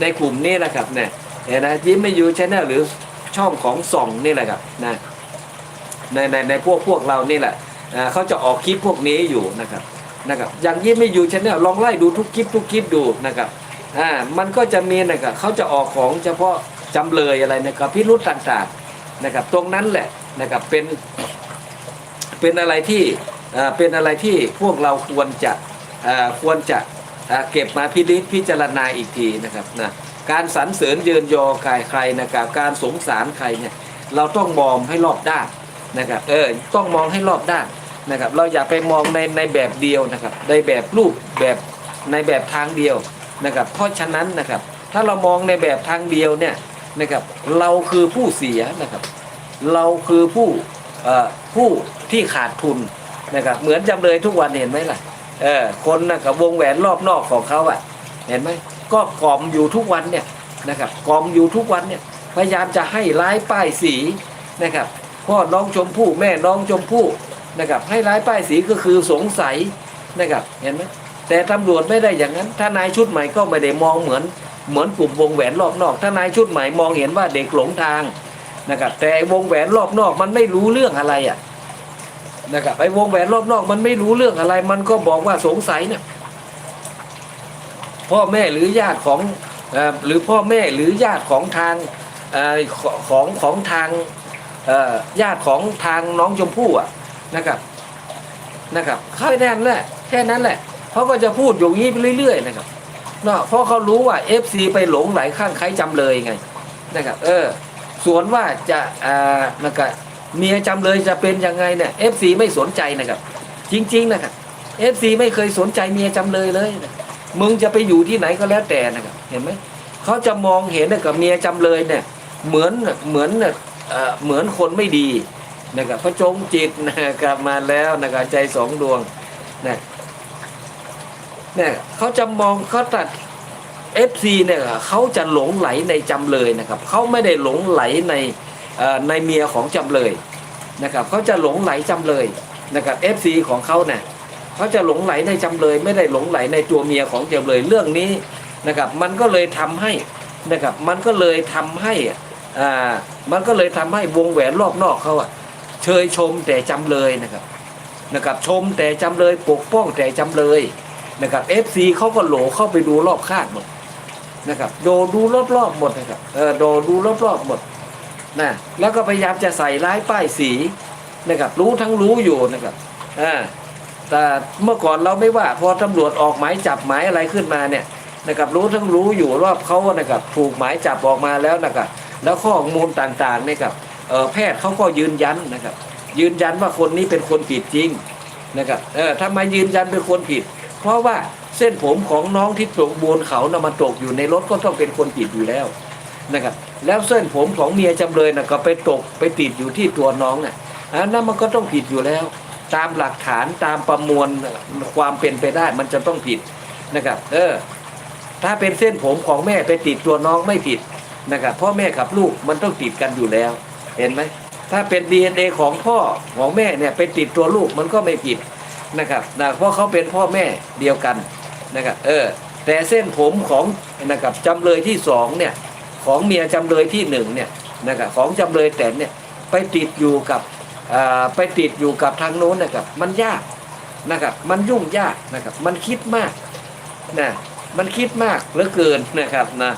ในกลุ่มนี้นะครับเนี่ยเห็นนะยิ้มไม่อยู่ชแนลหรือช่องของส่องนี่แหละครับนะในในในพวกพวกเรานี่แหละเขาจะออกคลิปพวกนี้อยู่นะครับนะครับอย่างยิ้มไม่อยู่ชแนลลองไล่ดูทุกคลิปทุกคลิปดูนะครับอ่ามันก็จะมีนะครับเขาจะออกของเฉพาะจำเลยอะไรนะครับพิรุษต่างๆนะครับ ตรงนั้นแหละนะครับเป็นเป็นอะไรที่เอ่อเป็นอะไรที่พวกเราควรจะอ่อควรจะ เก็บมาพิจิตพิจารณาอีกทีนะครับนะการสรรเสริญเยินยอใครใครนะครับการสงสารใครเนี่ยเราต้องมองให้รอบด้านนะครับเออต้องมองให้รอบด้านนะครับเราอย่าไปมองในในแบบเดียวนะครับในแบบรูปแบบในแบบทางเดียวนะครับเพราะฉะนั้นนะครับถ้าเรามองในแบบทางเดียวเนี่ยนะครับเราคือผู้เสียนะครับเราคือผู้เอ่อผู้ที่ขาดทุนนะครับเหมือนจำเลยทุกวันเห็นไหมล่ะ เออคนนะกับวงแหวนรอบนอกของเขาอะเห็นไหมก็กล่อมอยู่ทุกวันเนี่ยนะครับกล่อมอยู่ทุกวันเนี่ยพยายามจะให้ร้ายป้ายสีนะครับพ่อน้องชมพู่แม่น้องชมพู่นะครับให้ร้ายป้ายสีก็คือสงสัยนะครับเห็นไหมแต่ตำรวจไม่ได้อย่างนั้นถ้านายชุดใหม่ก็ไม่ได้มองเหมือนเหมือนกลุ่มวงแหวนรอบนอกถ้านายชุดใหม่มองเห็นว่าเด็กหลงทางนะครับแต่วงแหวนรอบนอกมันไม่รู้เรื่องอะไรอะ นะครับไอ้วงแหวนรอบนอกมันไม่รู้เรื่องอะไร มันก็บอกว่าสงสัยเนี่ยพ่อแม่หรือญาติของอหรือพ่อแม่หรือญาติของทางอของของทางญาติของทางน้องชมพู่อะนะครับนะครับแค่นั้นแหละแค่นั้นแหละเขาก็จะพูดอย่างนี้ไปเรื่อย ๆ นะครับเนาะเพราะเขารู้ว่า FC ไปหลงไหลข้างใครจำเลยไงนะครับเออส่วนว่าจะอ่านะครับ เมียจำเลยจะเป็นยังไงเนี่ยเอฟซีไม่สนใจนะครับ จริง ๆ นะครับเอฟซีไม่เคยสนใจเมียจำเลยเลยนะมึงจะไปอยู่ที่ไหนก็แล้วแต่นะครับ เห็นไหมเขาจะมองเห็นกับเมียจำเลยเนี่ย เหมือนเหมือนเหมือนคนไม่ดีนะครับพระจงจิตนะครับมาแล้วนะครับใจสองดวงนะเนี่ยเขาจะมองเขาตัด FC เนี่ยเขาจะหลงไหลในจำเลยนะครับเขาไม่ได้หลงไหลใน ในเมียของจำเลยนะครับเขาจะหลงไหลจำเลยนะครับ FC ของเขาเนี่ยเขาจะหลงไหลในจำเลยไม่ได้หลงไหลในตัวเมียของจำเลยเรื่องนี้นะครับมันก็เลยทำให้นะครับมันก็เลยทำให้อ่ามันก็เลยทำให้วงแหวนรอบนอกเขาอะเชยชมแต่จำเลยนะครับนะครับชมแต่จำเลยปกป้องแต่จำเลยนะครับ FC เขาก็โหลเข้าไปดูรอบข้างหมดนะครับโดดูรอบๆหมดนะครับเออโดดูรอบๆหมด นะแล้วก็พยายามจะใส่ร้ายป้ายสีนะครับรู้ทั้งรู้อยู่นะครับอ่าแต่เมื่อก่อนเราไม่ว่าพอตำรวจออกหมายจับหมายอะไรขึ้นมาเนี่ยนะครับรู้ทั้งรู้อยู่ว่าเขานะครับถูกหมายจับออกมาแล้วนะครับแล้วข้อมูลต่างๆเนี่ยครับเอ่อแพทย์เขาก็ยืนยันนะครับ ยืนยันว่าคนนี้เป็นคนผิดจริงนะครับเออทำไมยืนยันเป็นคนผิด เพราะว่าเส้นผมของน้องที่ตกบนเขานะมันตกอยู่ในรถก็ต้องเป็นคนผิดอยู่แล้วนะครับ แล้วเส้นผมของเมียจำเลยนะก็ไปตกไปติดอยู่ที่ตัวน้องน่ะอันนั้นมันก็ต้องผิดอยู่แล้ว ตามหลักฐานตามประมวลความเป็นไปได้มันจะต้องผิดนะครับ เออ ถ้าเป็นเส้นผมของแม่ไปติดตัวน้องไม่ผิดนะครับพ่อแม่กับลูกมันต้องติดกันอยู่แล้ว เห็นไหมถ้าเป็น DNA ของพ่อของแม่เนี่ยไปติดตัวลูกมันก็ไม่ผิดนะครับนะเพราะเขาเป็นพ่อแม่เดียวกันนะครับเออแต่เส้นผมของนะครับจำเลยที่สองเนี่ย ของเมียจำเลยที่หนึ่งเนี่ยนะครับของจำเลยแต่เนี่ยไปติดอยู่กับไปติดอยู่กับทางโน้นนะครับมันยากนะครับมันยุ่งยากนะครับมันคิดมากนะมันคิดมากเหลือเกินนะครับนะ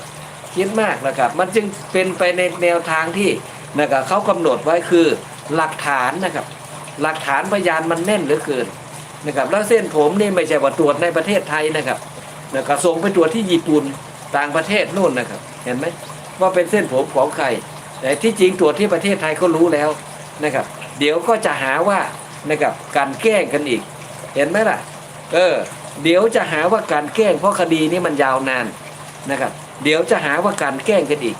คิดมากนะครับมันจึงเป็นไปในแนวทางที่นะครับเขากำหนดไว้คือหลักฐานนะครับหลักฐานพยานมันแน่นเหลือเกินนะครับแล้วเส้นผมนี่ไม่ใช่ว่าตรวจในประเทศไทยนะครับนะครับส่งไปตรวจที่ญี่ปุ่นต่างประเทศนู่นนะครับ เห็นไหม ว่าเป็นเส้นผมของใครแต่ที่จริงตรวจที่ประเทศไทยก็รู้แล้วนะครับ เดี๋ยวก็จะหาว่านะครับการแกล้งกันอีก เห็นไหมล่ะ เออ เดี๋ยวจะหาว่าการแกล้งเพราะคดีนี้มันยาวนานนะครับ เดี๋ยวจะหาว่าการแกล้งกันอีก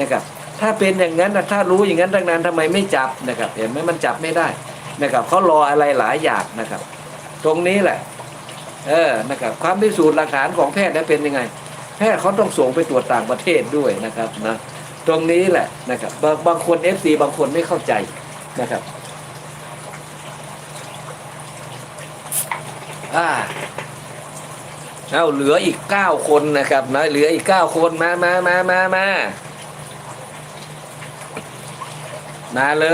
นะครับ ถ้าเป็นอย่างนั้นถ้ารู้อย่างนั้นตั้งนานทำไมไม่จับนะครับ เห็นไหมมันจับไม่ได้นะครับเขารออะไรหลายอย่างนะครับ ตรงนี้แหละ เออนะครับ ความพิสูจน์หลักฐานของแพทย์นั้เป็นยังไง แพทย์เขาต้องส่งไปตรวจต่างประเทศด้วยนะครับนะตรงนี้แหละนะครับ บางบางคน FC บางคนไม่เข้าใจนะครับอ่าเอาเหลืออีกเก้าคนนะครับนะเหลืออีกเก้าคนมามามามามามาเลย